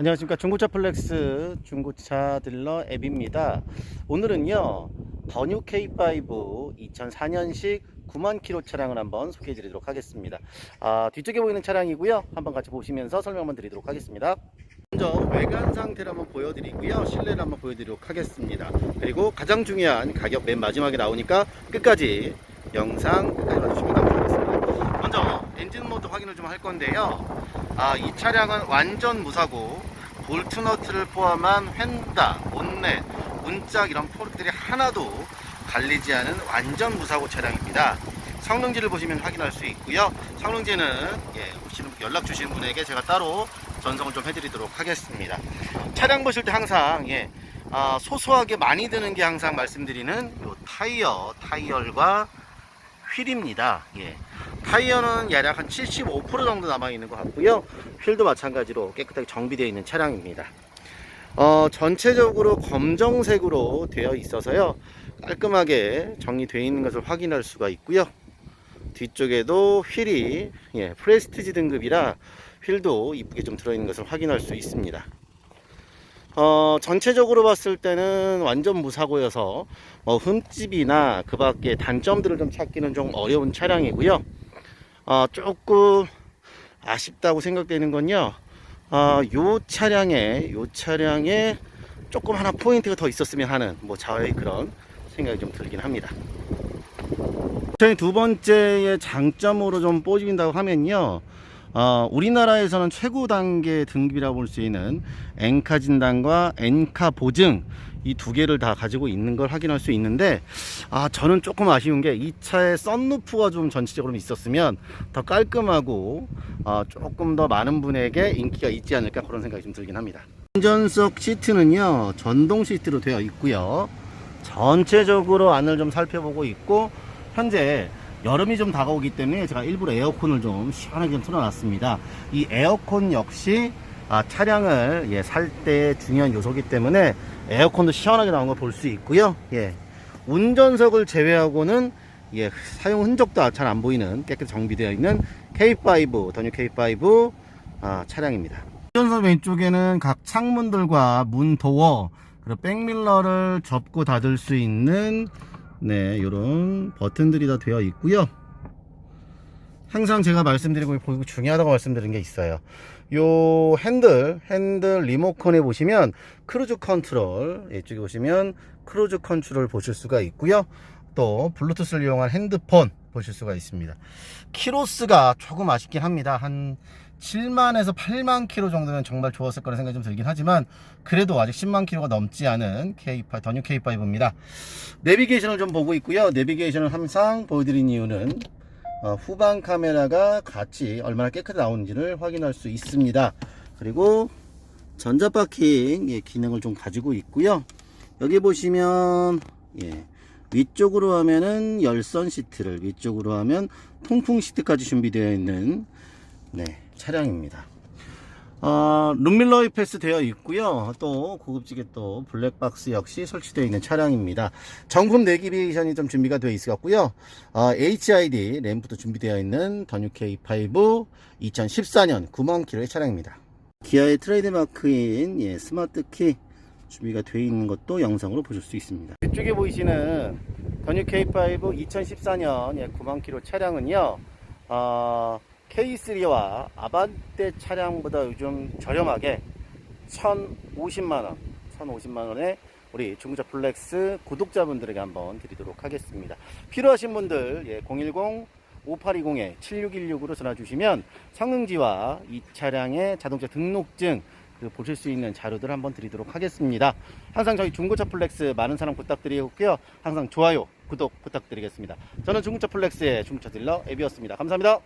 안녕하십니까. 중고차 플렉스 중고차 딜러 앱입니다. 오늘은요 더뉴 K5 2004년식 9만 킬로 차량을 한번 소개해 드리도록 하겠습니다. 아, 뒤쪽에 보이는 차량이고요. 한번 같이 보시면서 설명 한번 드리도록 하겠습니다. 먼저 외관 상태를 한번 보여드리고요. 실내를 한번 보여드리도록 하겠습니다. 그리고 가장 중요한 가격 맨 마지막에 나오니까 끝까지 영상 끝까지 봐주시면 감사하겠습니다. 먼저 엔진 모드 확인을 좀 할 건데요 아, 이 차량은 완전 무사고 볼트 너트를 포함한 휀다, 온넷, 문짝 이런 포르들이 하나도 갈리지 않은 완전 무사고 차량입니다. 성능지를 보시면 확인할 수 있고요. 성능지는 예, 연락 주신 분에게 제가 따로 전송을 좀 해드리도록 하겠습니다. 차량 보실 때 항상 예, 아, 소소하게 많이 드는 게 항상 말씀드리는 요 타이어, 타이얼과 휠입니다. 예. 타이어는 약 한 75% 정도 남아있는 것 같고요. 휠도 마찬가지로 깨끗하게 정비되어 있는 차량입니다. 어, 전체적으로 검정색으로 되어 있어서요. 깔끔하게 정리되어 있는 것을 확인할 수가 있고요. 뒤쪽에도 휠이 예, 프레스티지 등급이라 휠도 이쁘게 좀 들어있는 것을 확인할 수 있습니다. 어, 전체적으로 봤을 때는 완전 무사고여서 뭐 흠집이나 그 밖에 단점들을 좀 찾기는 좀 어려운 차량이고요. 어, 조금 아쉽다고 생각되는 건요. 어, 요 차량에 요 차량에 조금 하나 포인트가 더 있었으면 하는 뭐 저의 그런 생각이 좀 들긴 합니다. 두 번째의 장점으로 좀 뽑인다고 하면요. 어, 우리나라에서는 최고 단계 등급이라고 볼 수 있는 엔카 진단과 엔카 보증 이 두 개를 다 가지고 있는 걸 확인할 수 있는데 아 저는 조금 아쉬운 게 이 차에 썬루프가 좀 전체적으로 있었으면 더 깔끔하고 어, 조금 더 많은 분에게 인기가 있지 않을까 그런 생각이 좀 들긴 합니다. 운전석 시트는요 전동 시트로 되어 있고요. 전체적으로 안을 좀 살펴보고 있고 현재 여름이 좀 다가오기 때문에 제가 일부러 에어컨을 좀 시원하게 좀 틀어놨습니다. 이 에어컨 역시 아, 차량을 예, 살 때 중요한 요소기 때문에 에어컨도 시원하게 나온 걸 볼 수 있고요. 예, 운전석을 제외하고는 예, 사용 흔적도 잘 안 보이는 깨끗이 정비되어 있는 K5 더뉴 K5 아, 차량입니다. 운전석 왼쪽에는 각 창문들과 문 도어 그리고 백밀러를 접고 닫을 수 있는 네, 이런 버튼들이 다 되어 있고요. 항상 제가 말씀드리고 보고 중요하다고 말씀드린 게 있어요. 요 핸들, 핸들 리모컨에 보시면 크루즈 컨트롤, 이쪽에 보시면 크루즈 컨트롤 보실 수가 있고요. 또 블루투스를 이용한 핸드폰 보실 수가 있습니다. 키로수가 조금 아쉽긴 합니다. 한 7만에서 8만 킬로 정도면 정말 좋았을 거라는 생각이 좀 들긴 하지만 그래도 아직 10만 킬로가 넘지 않은 K5, 더뉴 K5입니다. 내비게이션을 좀 보고 있고요. 내비게이션을 항상 보여드린 이유는 어, 후방 카메라가 같이 얼마나 깨끗이 나오는지를 확인할 수 있습니다. 그리고 전자파킹 예, 기능을 좀 가지고 있고요. 여기 보시면 예, 위쪽으로 하면은 열선 시트를 위쪽으로 하면 통풍 시트까지 준비되어 있는 네, 차량입니다. 어, 룸밀러 이패스 되어 있고요. 또 고급지게 또 블랙박스 역시 설치되어 있는 차량입니다. 정품 내비게이션이 좀 준비가 되어 있었고요. 어, HID 램프도 준비되어 있는 더뉴 K5 2014년 9만 킬로의 차량입니다. 기아의 트레이드마크인 예, 스마트 키 준비가 되어 있는 것도 영상으로 보실 수 있습니다. 이쪽에 보이시는 더뉴 K5 2014년 예, 9만 킬로 차량은요. 어, K3와 아반떼 차량보다 요즘 저렴하게 1,050만원, 1,050만원에 우리 중고차 플렉스 구독자분들에게 한번 드리도록 하겠습니다. 필요하신 분들, 예, 010 5820-7616으로 전화 주시면 성능지와 이 차량의 자동차 등록증 그리고 보실 수 있는 자료들 한번 드리도록 하겠습니다. 항상 저희 중고차 플렉스 많은 사랑 부탁드리고요. 항상 좋아요, 구독 부탁드리겠습니다. 저는 중고차 플렉스의 중고차 딜러 앱이었습니다. 감사합니다.